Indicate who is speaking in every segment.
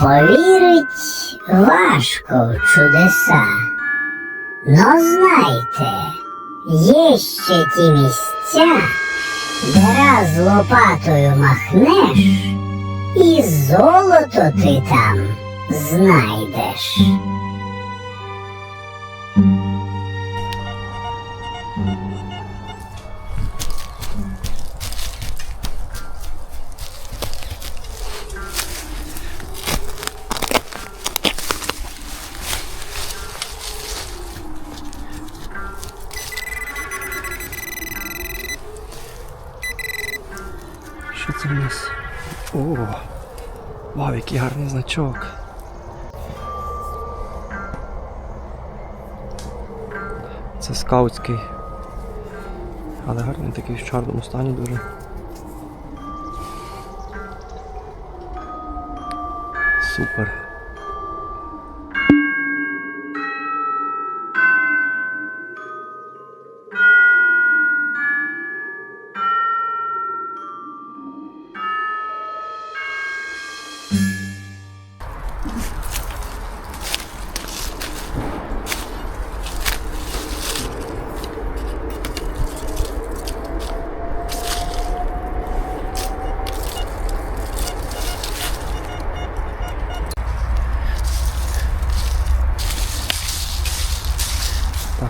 Speaker 1: Повірить важко в чудеса. Но знайте, є ще ті місця, де раз лопатою махнеш, і золото ти там знайдеш.
Speaker 2: Нас? О! Вау, який гарний значок. Це скаутський. Але гарний такий в чорному стані дуже. Супер.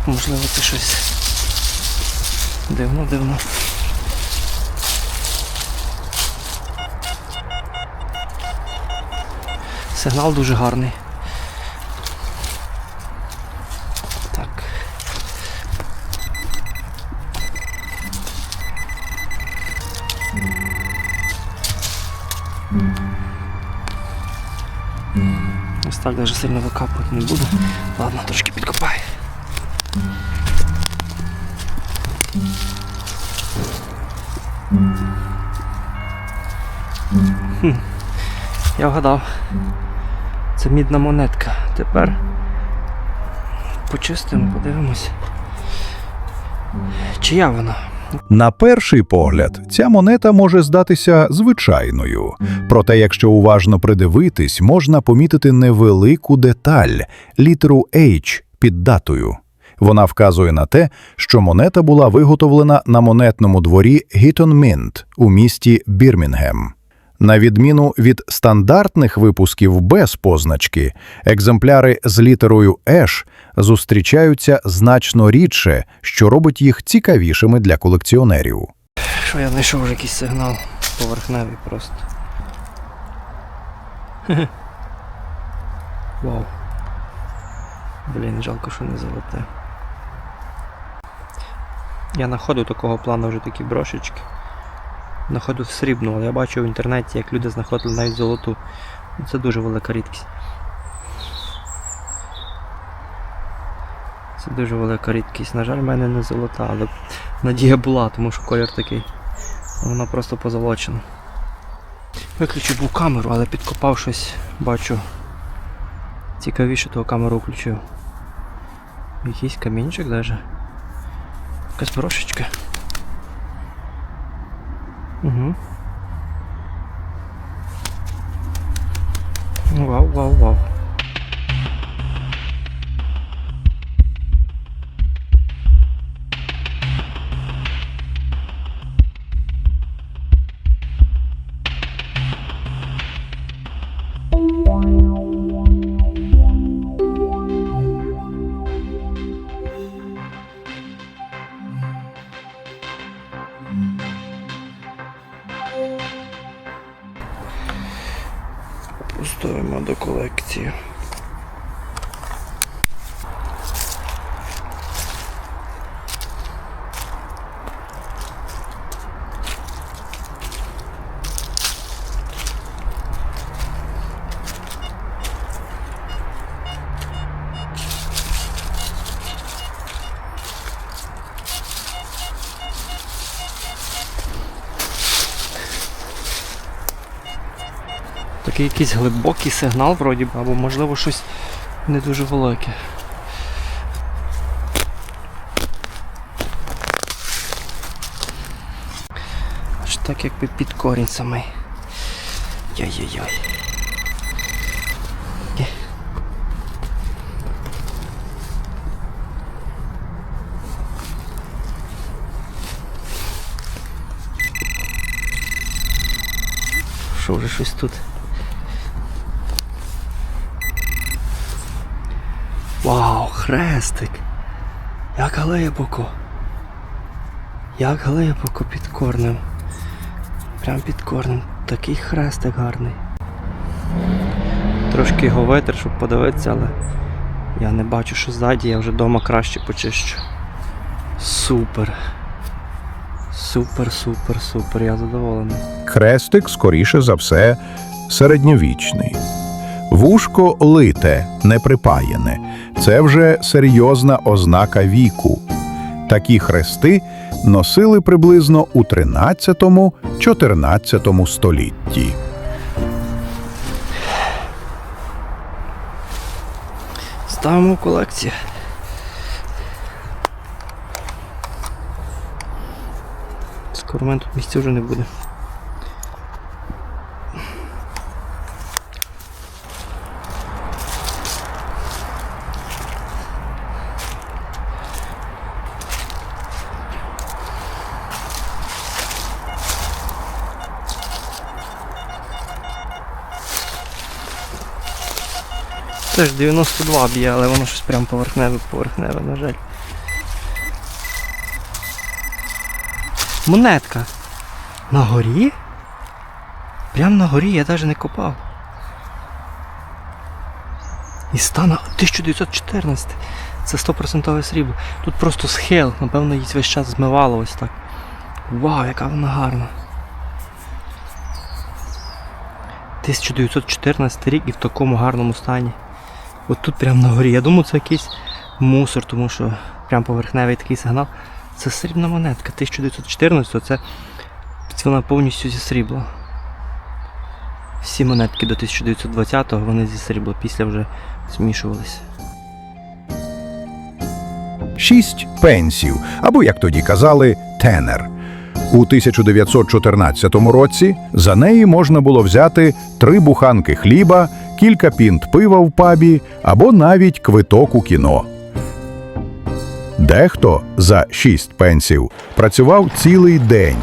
Speaker 2: Можливо, це щось дивно, дивно. Сигнал дуже гарний. Так. Ось так даже сильно викапувати не буду. Ладно, трошки підкопаю. Хм. Я вгадав. Це мідна монетка. Тепер почистимо, подивимось. Чия вона?
Speaker 3: На перший погляд, ця монета може здатися звичайною. Проте, якщо уважно придивитись, можна помітити невелику деталь літеру H під датою. Вона вказує на те, що монета була виготовлена на монетному дворі Гітон Мінт у місті Бірмінгем. На відміну від стандартних випусків без позначки, екземпляри з літерою H зустрічаються значно рідше, що робить їх цікавішими для колекціонерів.
Speaker 2: Що я знайшов вже якийсь сигнал поверхневий просто. Вау. Блін, жалко, що не золоте. Я знаходив такого плану вже такі брошечки. Знаходив срібну, але я бачив в інтернеті, як люди знаходили навіть золоту. Це дуже велика рідкість. Це дуже велика рідкість. На жаль, в мене не золота, але надія була, тому що колір такий. Вона просто позолочена. Виключив був камеру, але підкопав щось, бачу. Цікавіше того камеру включив. Якийсь камінчик даже. Якась брошечка. Угу. Вау, вау, вау. такий якийсь глибокий сигнал, вроді би, або можливо щось не дуже велике. Аж так якби під корінь самий. Йой-йой-йой. Що вже щось тут? Вау, хрестик! Як глибоко! Як глибоко під корнем. Прям під корнем. Такий хрестик гарний. Трошки його витер, щоб подивитися, але я не бачу, що ззаді, я вже вдома краще почищу. Супер. Супер, супер, супер, я задоволений.
Speaker 3: Хрестик, скоріше за все, середньовічний. Вушко лите, не припаяне. Це вже серйозна ознака віку. Такі хрести носили приблизно у 13-14 столітті.
Speaker 2: Ставимо колекцію. Скоро в тут місця вже не буде. Теж 92 б'є, але воно щось прям поверхневе, поверхневе, на жаль. Монетка. На горі? Прям на горі, я навіть не копав. І стана 1914. Це 100% срібло. Тут просто схил, напевно, її весь час змивало ось так. Вау, яка вона гарна. 1914 рік і в такому гарному стані. От тут прямо на горі. Я думаю, це якийсь мусор, тому що прям поверхневий такий сигнал. Це срібна монетка. 1914 це вона повністю зі срібла. Всі монетки до 1920-го вони зі срібла, після вже змішувалися.
Speaker 3: Шість пенсів, або, як тоді казали, тенер. У 1914 році за неї можна було взяти три буханки хліба, кілька пінт пива в пабі або навіть квиток у кіно. Дехто за шість пенсів працював цілий день.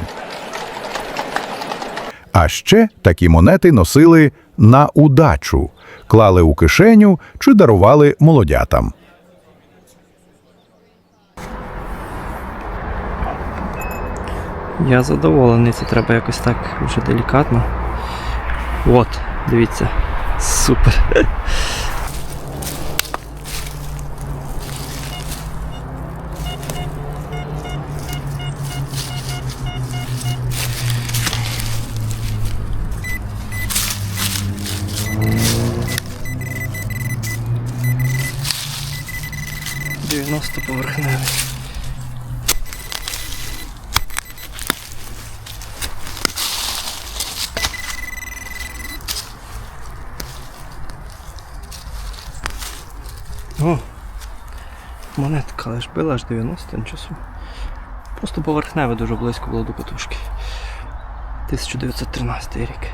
Speaker 3: А ще такі монети носили на удачу, клали у кишеню чи дарували молодятам.
Speaker 2: Я задоволений, це треба якось так вже делікатно. От, дивіться. Супер. Дев'яносто поверхневий. О, монетка, але ж била аж 90 нічого собі. Просто поверхневе дуже близько було до катушки. 1913 рік.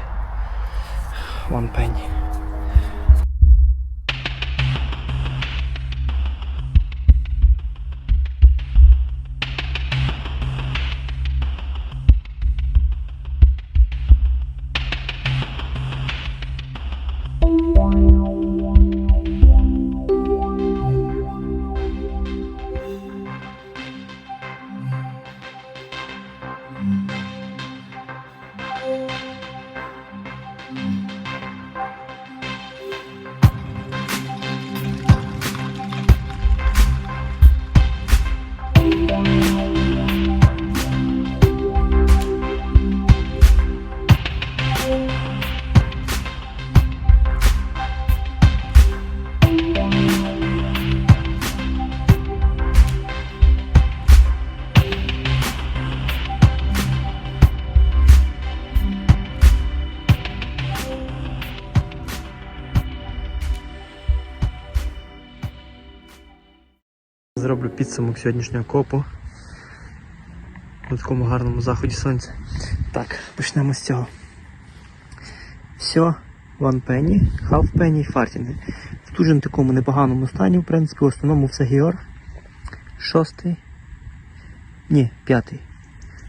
Speaker 2: One penny. Зроблю підсумок сьогоднішнього копу. У такому гарному заході сонця. Так, почнемо з цього. Все, penny, half penny, фартінги. В дуже такому непоганому стані, в принципі, в основному все Георг. Шостий. Ні, п'ятий.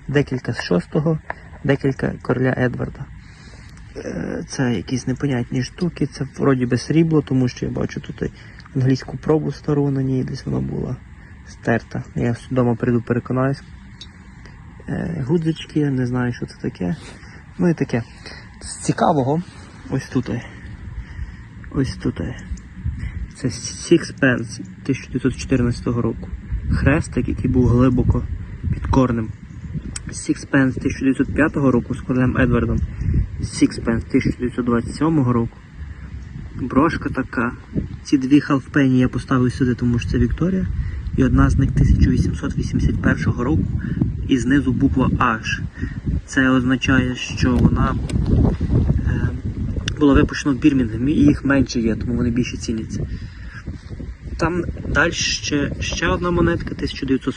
Speaker 2: Декілька з шостого, декілька короля Едварда. Е, Це якісь непонятні штуки, це вроді би срібло, тому що я бачу тут і англійську пробу стару на ній, десь вона була стерта. Я вдома прийду переконаюсь. Е, Гудзички, не знаю, що це таке. Ну і таке. З цікавого, ось тут. Ось тут. Це Sixpence 1914 року. Хрестик, який був глибоко під корнем. Sixpence 1905 року з королем Едвардом. Sixpence 1927 року. Брошка така. Ці дві халфпені я поставив сюди, тому що це Вікторія. І одна з них 1881 року. І знизу буква H. Це означає, що вона е, була випущена в Бірмінгемі, і їх менше є, тому вони більше ціняться. Там далі ще, ще одна монетка 1940